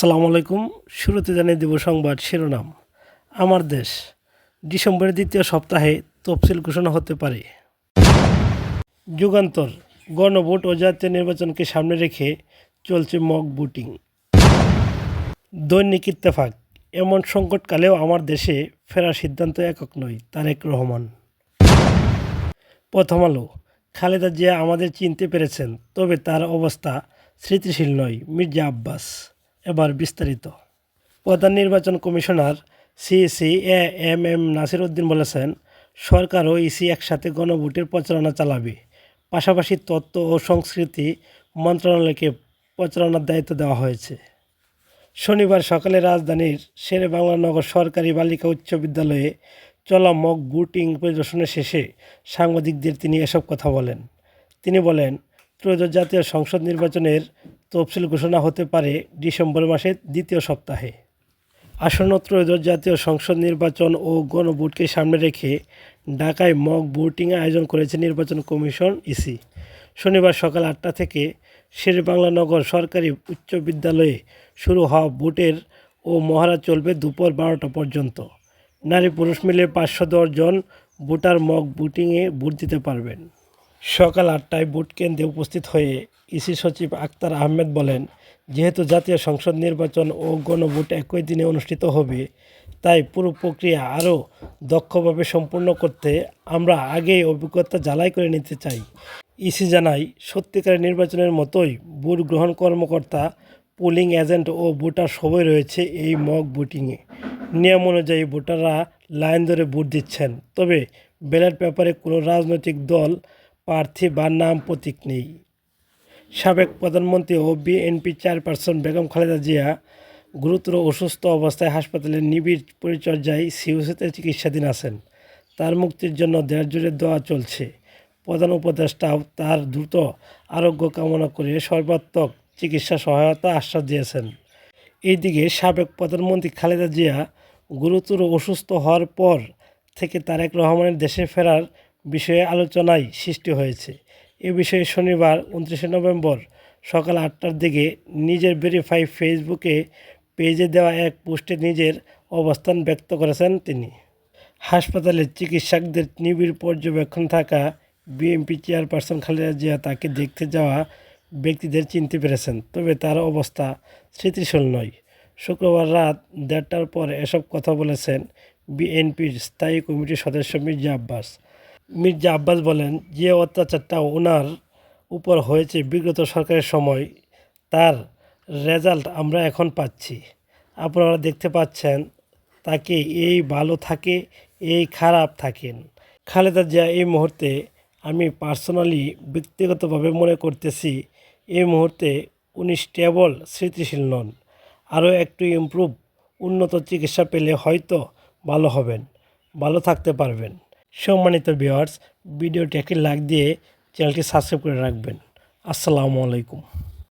আসসালামু আলাইকুম। শুরুতে জানিয়ে দেব সংবাদ শিরোনাম। আমার দেশ, ডিসেম্বরের দ্বিতীয় সপ্তাহে তফসিল ঘোষণা হতে পারে। যুগান্তর, গণভোট ও জাতীয় নির্বাচনকে সামনে রেখে চলছে মক বুটিং দৈনিক ইত্তেফাক, এমন সংকটকালেও আমার দেশে ফেরার সিদ্ধান্ত একক নয়, তারেক রহমান। প্রথম আলো, খালেদা জিয়া আমাদের চিনতে পেরেছেন, তবে তার অবস্থা স্মৃতিশীল নয়, মির্জা আব্বাস। এবার বিস্তারিত। প্রধান নির্বাচন কমিশনার CC A M M Nasir Uddin বলেছেন, সরকার ও ইসি একসাথে গণভোটের প্রচারণা চালাবে। পাশাপাশি তথ্য ও সংস্কৃতি মন্ত্রণালয়কে প্রচারণার দায়িত্ব দেওয়া হয়েছে। শনিবার সকালে রাজধানীর শেরে বাংলানগর সরকারি বালিকা উচ্চ বিদ্যালয়ে চলা মক বুটিং পরিদর্শনের শেষে সাংবাদিকদের তিনি এসব কথা বলেন। তিনি বলেন, ত্রয়োদশ জাতীয় সংসদ নির্বাচনের তফসিল ঘোষণা হতে পারে ডিসেম্বর মাসের দ্বিতীয় সপ্তাহে। আসন্ন ত্রয়োদশ জাতীয় সংসদ নির্বাচন ও গণভোটকে সামনে রেখে ঢাকায় মক ভোটিং আয়োজন করেছে নির্বাচন কমিশন ইসি। শনিবার সকাল আটটা থেকে শেরবাংলানগর সরকারি উচ্চ বিদ্যালয়ে শুরু হওয়া ভোটের ও মহড়া চলবে দুপুর বারোটা পর্যন্ত। নারী পুরুষ মিলে পাঁচশো জন ভোটার মক ভোটিংয়ে ভোট দিতে পারবেন। সকাল আটটায় ভোট কেন্দ্রে উপস্থিত হয়ে ইসি সচিব আক্তার আহমেদ বলেন, যেহেতু জাতীয় সংসদ নির্বাচন ও গণভোট একই দিনে অনুষ্ঠিত হবে, তাই পুরো প্রক্রিয়া আরও দক্ষভাবে সম্পূর্ণ করতে আমরা আগেই অভিজ্ঞতা জ্বালাই করে নিতে চাই। ইসি জানাই সত্যিকারের নির্বাচনের মতোই ভোট গ্রহণ কর্মকর্তা, পোলিং এজেন্ট ও ভোটার সবাই রয়েছে এই মক ভোটিংয়ে। নিয়ম অনুযায়ী ভোটাররা লাইন ধরে ভোট দিচ্ছেন। তবে ব্যালট পেপারে কোনো রাজনৈতিক দল প্রার্থী বা নাম প্রতীক নেই। সাবেক প্রধানমন্ত্রী ও বিএনপি চেয়ারপারসন বেগম খালেদা জিয়া গুরুতর অসুস্থ অবস্থায় হাসপাতালে নিবিড় পরিচর্যায় সিউসিতে চিকিৎসাধীন আছেন। তার মুক্তির জন্য দেড় জুড়ে দেওয়া চলছে। প্রধান উপদেষ্টাও তার দ্রুত আরোগ্য কামনা করে সর্বাত্মক চিকিৎসা সহায়তা আশ্বাস দিয়েছেন। এইদিকে সাবেক প্রধানমন্ত্রী খালেদা জিয়া গুরুতর অসুস্থ হওয়ার পর থেকে তারেক রহমানের দেশে ফেরার বিষয়ে আলোচনায় সৃষ্টি হয়েছে। এ বিষয়ে শনিবার উনত্রিশে নভেম্বর সকাল আটটার দিকে নিজের ভেরিফাই ফেসবুকে পেজে দেওয়া এক পোস্টে নিজের অবস্থান ব্যক্ত করেছেন তিনি। হাসপাতালে চিকিৎসকদের নিবিড় পর্যবেক্ষণ থাকা বিএমপি চেয়ারপারসন খালেদা জিয়া তাকে দেখতে যাওয়া ব্যক্তিদের চিনতে পেরেছেন, তবে তার অবস্থা স্মৃতিশীল নয়। শুক্রবার রাত দেড়টার পর এসব কথা বলেছেন বিএনপির স্থায়ী কমিটির সদস্য মির্জা আব্বাস। মির্জা আব্বাস বলেন, যে অত্যাচারটা ওনার উপর হয়েছে বিগত সরকারের সময়, তার রেজাল্ট আমরা এখন পাচ্ছি। আপনারা দেখতে পাচ্ছেন, তাকে এই ভালো থাকে, এই খারাপ থাকেন। খালেদা জিয়া এই মুহূর্তে, আমি পার্সোনালি ব্যক্তিগতভাবে মনে করতেছি, এই মুহূর্তে উনি স্টেবল স্মৃতিশীল নন। আরও একটু ইমপ্রুভ উন্নত চিকিৎসা পেলে হয়তো ভালো হবেন, ভালো থাকতে পারবেন। সম্মানিত ভিওয়ার্স ভিডিওটি একটি লাইক দিয়ে চ্যানেলটি সাবস্ক্রাইব করে রাখবেন। আসসালামু আলাইকুম।